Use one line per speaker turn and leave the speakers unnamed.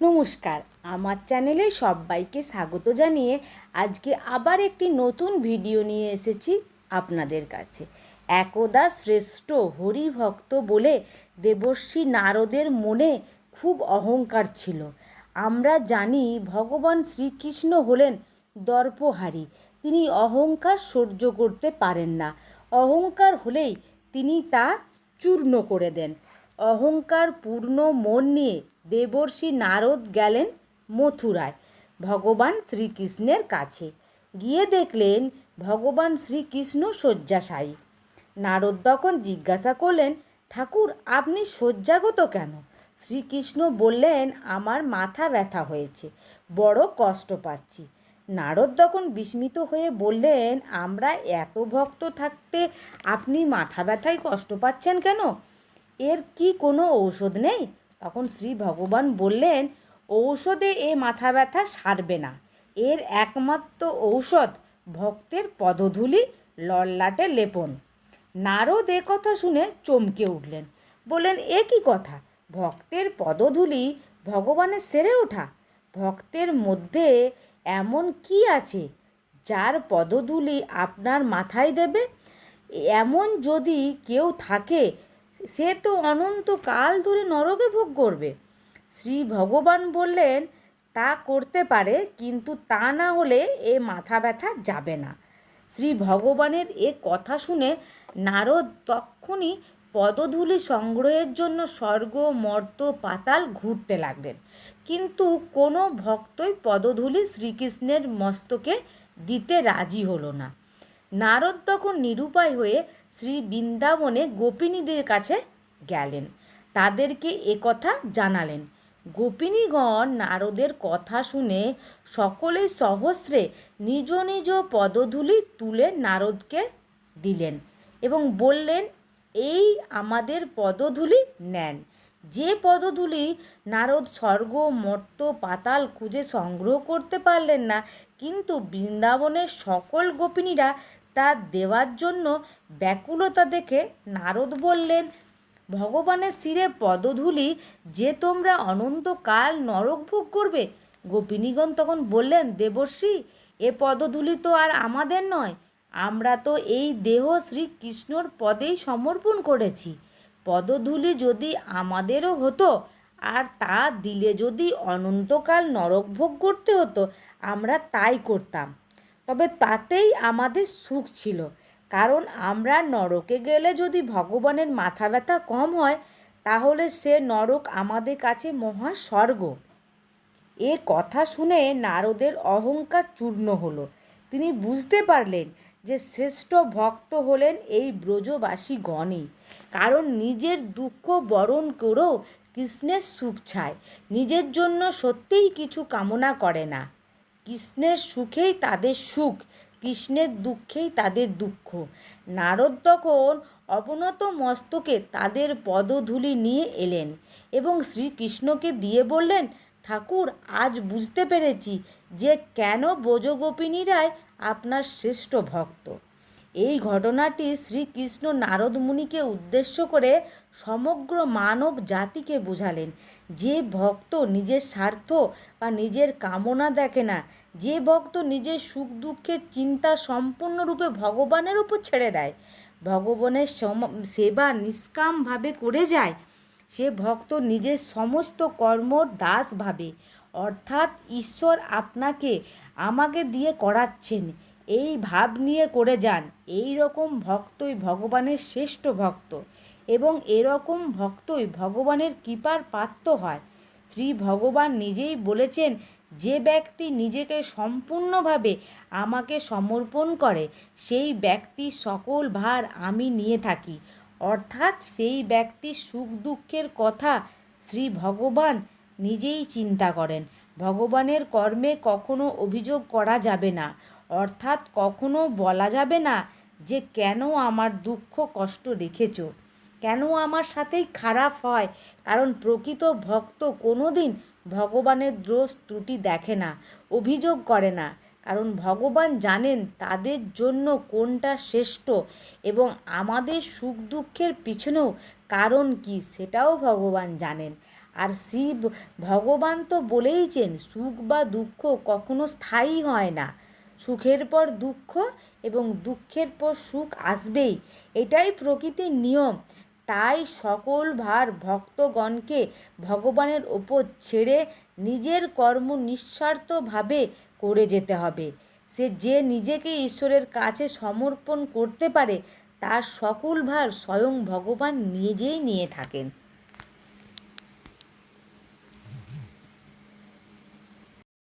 নমস্কার। আমার চ্যানেলে সবাইকে স্বাগত জানিয়ে আজকে আবার একটি নতুন ভিডিও নিয়ে এসেছি আপনাদের কাছে। একদা শ্রেষ্ঠ হরিভক্ত বলে দেবর্ষী নারদের মনে খুব অহংকার ছিল। আমরা জানি ভগবান শ্রীকৃষ্ণ হলেন দর্পহারী। তিনি অহংকার সহ্য করতে পারেন না। অহংকার হলেই তিনি তা চূর্ণ করে দেন। অহংকার পূর্ণ মন নিয়ে দেবর্ষি নারদ গেলেন মথুরায়। ভগবান শ্রীকৃষ্ণের কাছে। গিয়ে দেখলেন ভগবান শ্রীকৃষ্ণ শয্যাশায়ী। নারদ তখন জিজ্ঞাসা করলেন, ঠাকুর, আপনি শয্যাগত কেন? শ্রীকৃষ্ণ বললেন, আমার মাথা ব্যথা হয়েছে, বড় কষ্ট পাচ্ছি। নারদ তখন বিস্মিত হয়ে বললেন, আমরা এত ভক্ত থাকতে আপনি মাথা ব্যথায় কষ্ট পাচ্ছেন কেন? এর কি কোনো ঔষধ নেই? তখন শ্রী ভগবান বললেন, ঔষধে এ মাথা ব্যথা সারবে না। এর একমাত্র ঔষধ ভক্তের পদধূলি লল্লাটে লেপন। নারদ এ কথা শুনে চমকে উঠলেন। বললেন, এ কি কথা? ভক্তের পদধূলি ভগবানের সেরে ওঠা? ভক্তের মধ্যে এমন কি আছে যার পদধূলি আপনার মাথায় দেবে? এমন যদি কেউ থাকে সে তো অনন্তকাল ধরে নরকে ভোগ করবে। শ্রী ভগবান বললেন, তা করতে পারে, কিন্তু তা না হলে এ মাথা ব্যথা যাবে না। শ্রী ভগবানের এ কথা শুনে নারদ তক্ষুনি পদধূলি সংগ্রহের জন্য স্বর্গ, মর্ত, পাতাল ঘুরতে লাগলেন। কিন্তু কোনো ভক্তই পদধূলি শ্রীকৃষ্ণের মস্তকে দিতে রাজি হলো না। নারদ তখন নিরুপায় হয়ে শ্রী বৃন্দাবনে গোপিনীদের কাছে গেলেন। তাদেরকে কথা জানালেন। গোপিনীগণ নারদের কথা শুনে সকলেই সহস্রে নিজ নিজ পদধূলি তুলে নারদকে দিলেন এবং বললেন, এই আমাদের পদধূলি নেন। যে পদধূলি নারদ স্বর্গ, মর্ত, পাতাল খুঁজে সংগ্রহ করতে পারলেন না, কিন্তু বৃন্দাবনের সকল গোপিনীরা তা দেওয়ার জন্য ব্যাকুলতা দেখে নারদ বললেন, ভগবানের শিরে পদধূলি, যে তোমরা অনন্তকাল নরক ভোগ করবে? গোপিনীগণ তখন বললেন, দেবর্ষি, এ পদধূলি তো আর আমাদের নয়। আমরা তো এই দেহ শ্রীকৃষ্ণর পদেই সমর্পণ করেছি। পদধূলি যদি আমাদেরও হতো, আর তা দিলে যদি অনন্তকাল নরক ভোগ করতে হতো, আমরা তাই করতাম। তবে তাতেই আমাদের সুখ ছিল। কারণ আমরা নরকে গেলে যদি ভগবানের মাথা ব্যথা কম হয়, তাহলে সে নরক আমাদের কাছে মহা স্বর্গ এ কথা শুনে নারদের অহংকার চূর্ণ হলো। তিনি বুঝতে পারলেন যে শ্রেষ্ঠ ভক্ত হলেন এই ব্রজবাসী গণই। কারণ নিজের দুঃখ বরণ করেও কৃষ্ণের সুখ ছায়। নিজের জন্য সত্যিই কিছু কামনা করে না। কৃষ্ণের সুখেই তাদের সুখ, কৃষ্ণের দুঃখেই তাদের দুঃখ। নারদ তখন অবনত মস্তকে তাদের পদধূলি নিয়ে এলেন এবং শ্রীকৃষ্ণকে দিয়ে বললেন, ঠাকুর, আজ বুঝতে পেরেছি যে কেন বোজগোপিনীরাই আপনার শ্রেষ্ঠ ভক্ত। এই ঘটনাটি শ্রীকৃষ্ণ নারদ মুনিকে উদ্দেশ্য করে সমগ্র মানব জাতিকে বোঝালেন। যে ভক্ত নিজের স্বার্থ বা নিজের কামনা দেখে না, যে ভক্ত নিজের সুখ দুঃখের চিন্তা সম্পূর্ণরূপে ভগবানের উপর ছেড়ে দেয়, ভগবানের সেবা নিষ্কামভাবে করে যায়, সে ভক্ত নিজের সমস্ত কর্ম দাস ভাবে। অর্থাৎ ঈশ্বর আপনাকে আমাকে দিয়ে করাচ্ছেন। এই ভাব নিয়ে করে যান। এই রকম ভক্তই ভগবানের শ্রেষ্ঠ ভক্ত এবং এরকম ভক্তই ভগবানের কৃপার পাত্র হয়। শ্রী ভগবান নিজেই বলেছেন, যে ব্যক্তি নিজেকে সম্পূর্ণভাবে আমাকে সমর্পণ করে, সেই ব্যক্তির সকল ভার আমি নিয়ে থাকি। অর্থাৎ সেই ব্যক্তির সুখ দুঃখের কথা শ্রী ভগবান নিজেই চিন্তা করেন। ভগবানের কর্মে কখনো অভিযোগ করা যাবে না। অর্থাৎ কখনো বলা যাবে না যে কেন আমার দুঃখ কষ্ট রেখেছ। কেন আমার সাথেই খারাপ হয়? কারণ প্রকৃত ভক্ত কোনো দিন ভগবানের দোষ ত্রুটি দেখে না, অভিযোগ করে না। কারণ ভগবান জানেন তাদের জন্য কোনটা শ্রেষ্ঠ এবং আমাদের সুখ দুঃখের পিছনেও কারণ কি সেটাও ভগবান জানেন। আর শিব, ভগবান তো বলেইছেন, সুখ বা দুঃখ কখনো স্থায়ী হয় না। সুখের পর দুঃখ এবং দুঃখের পর সুখ আসবেই। এটাই প্রকৃতির নিয়ম। তাই সকল ভার ভক্তগণকে ভগবানের ওপর ছেড়ে নিজের কর্ম নিঃস্বার্থভাবে করে যেতে হবে। সে যে নিজেকে ঈশ্বরের কাছে সমর্পণ করতে পারে, তার সকল ভার স্বয়ং ভগবান নিজেই নিয়ে থাকেন।